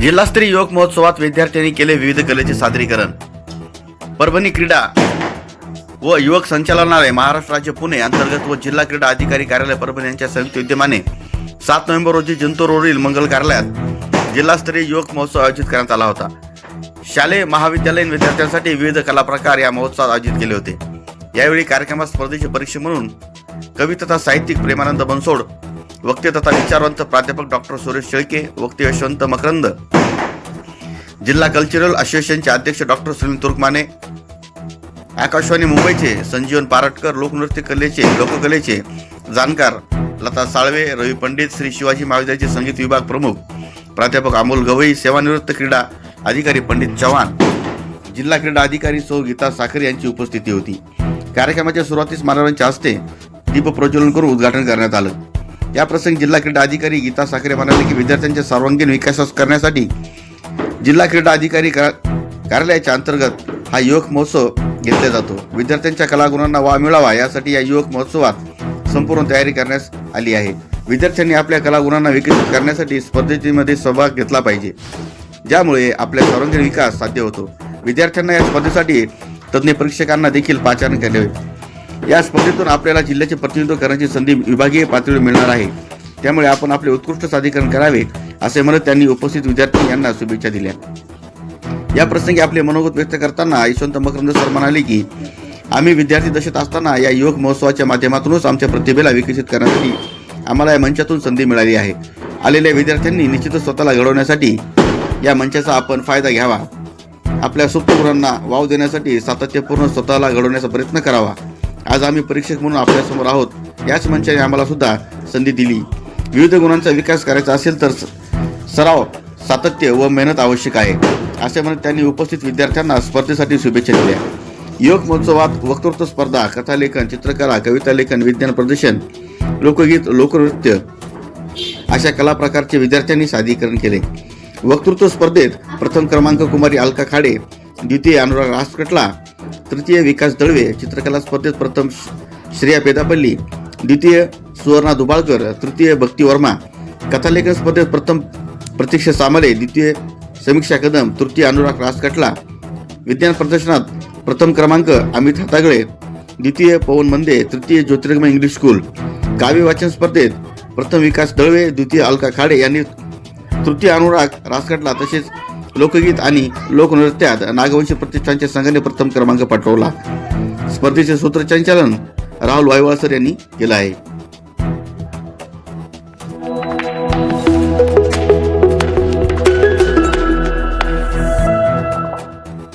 जिल्हास्तरीय युवक महोत्सवात विद्यार्थ्यांनी केले विविध कलेचे सादरीकरण. परभणी क्रीडा व युवक संचालनालय महाराष्ट्र राज्य पुणे अंतर्गत व जिल्हा क्रीडा अधिकारी कार्यालय परभणी यांच्या संयुक्त विद्यमाने सात नोव्हेंबर रोजी जिंतूर रोडील मंगल कार्यालयात जिल्हास्तरीय युवक महोत्सव आयोजित करण्यात आला होता. शालेय महाविद्यालयीन विद्यार्थ्यांसाठी विविध कला प्रकार या महोत्सवात आयोजित केले होते. यावेळी कार्यक्रमात स्पर्धेची परीक्षा म्हणून कवी तथा साहित्यिक प्रेमानंद बनसोड वक्ते तथा विचारवंत प्राध्यापक डॉक्टर सुरेश शेळके वक्ते यशवंत मकरंद जिल्हा कल्चरल असोसिएशनचे अध्यक्ष डॉक्टर सुनील तुर्कमाने आकाशवाणी मुंबईचे संजीवन पारटकर लोकनृत्य कलेचे लोककलेचे जाणकार लता साळवे रवी पंडित श्री शिवाजी महाविद्यालयाचे संगीत विभाग प्रमुख प्राध्यापक अमोल गवई सेवानिवृत्त क्रीडा अधिकारी पंडित चव्हाण जिल्हा क्रीडा अधिकारी सौ गीता साखरे यांची उपस्थिती होती. कार्यक्रमाच्या सुरुवातीस मानवांच्या हस्ते दीप प्रज्वलन करून उद्घाटन करण्यात आलं. याप्रसंगी जिल्हा क्रीडा अधिकारी गीता साखरे म्हणाले की विद्यार्थ्यांच्या सर्वांगीण विकास करण्यासाठी जिल्हा क्रीडा अधिकारी का- कार्यालयाच्या अंतर्गत हा युवक महोत्सव घेतला जातो. विद्यार्थ्यांच्या कलागुणांना वाव मिळावा यासाठी या युवक महोत्सवात संपूर्ण तयारी करण्यास आली आहे. विद्यार्थ्यांनी आपल्या कलागुणांना विकसित करण्यासाठी स्पर्धेमध्ये सहभाग घेतला पाहिजे. ज्यामुळे आपल्या सर्वांगीण विकास साध्य होतो. विद्यार्थ्यांना या स्पर्धेसाठी तज्ज्ञ परीक्षकांना देखील पाचारण करावे या स्पर्धेतून आपल्याला जिल्ह्याचे प्रतिनिधित्व करण्याची संधी विभागीय पातळीवर मिळणार आहे. त्यामुळे आपण आपले उत्कृष्ट सादरीकरण करावे. असे म्हणत त्यांनी उपस्थित विद्यार्थी यांना शुभेच्छा दिल्या. या प्रसंगी आपले मनोगत व्यक्त करताना यशवंत मकरंद सर म्हणाले की आम्ही विद्यार्थी दशेत असताना या युवक महोत्सवाच्या माध्यमातूनच आमच्या प्रतिभेला विकसित करण्यासाठी आम्हाला या मंचातून संधी मिळाली आहे. आलेल्या विद्यार्थ्यांनी निश्चितच स्वतःला घडवण्यासाठी या मंचाचा आपण फायदा घ्यावा. आपल्या सुप्तगुणांना वाव देण्यासाठी सातत्यपूर्ण स्वतःला घडवण्याचा प्रयत्न करावा. आज आम्ही परीक्षक म्हणून आपल्यासमोर आहोत. याच मंचाने आम्हाला सुद्धा संधी दिली. विविध गुणांचा विकास करायचा असेल तर सराव सातत्य व मेहनत आवश्यक आहे असे म्हणत त्यांनी उपस्थित विद्यार्थ्यांना स्पर्धेसाठी शुभेच्छा दिल्या. योग महोत्सवात वक्तृत्व स्पर्धा कथालेखन चित्रकला कविता लेखन विज्ञान प्रदर्शन लोकगीत लोकनृत्य अशा कला प्रकारचे विद्यार्थ्यांनी सादरीकरण केले. वक्तृत्व स्पर्धेत प्रथम क्रमांक कुमारी अलका खाडे द्वितीय अनुराग रासकटला तृतीय विकास दळवे चित्रकला स्पर्धेत प्रथम श्रेया पेदापल्ली द्वितीय सुवर्णा दुबाळकर तृतीय भक्ती वर्मा. कथालेखन स्पर्धेत प्रथम प्रत्यक्ष सामले द्वितीय समीक्षा कदम तृतीय अनुराग रासकटला विज्ञान प्रदर्शनात प्रथम क्रमांक अमित हातागळे द्वितीय पवन मंदे तृतीय ज्योतिर्गमय इंग्लिश स्कूल. काव्य वाचन स्पर्धेत प्रथम विकास दळवे द्वितीय अलका खाडे यांनी तृतीय अनुराग रासकटला तसेच लोकगीत आणि लोकनृत्यात नागवंशी प्रतिष्ठानच्या संघाने प्रथम क्रमांक पटवला. स्पर्धेचे सूत्रसंचालन राहुल वायवाळसर यांनी केलं आहे.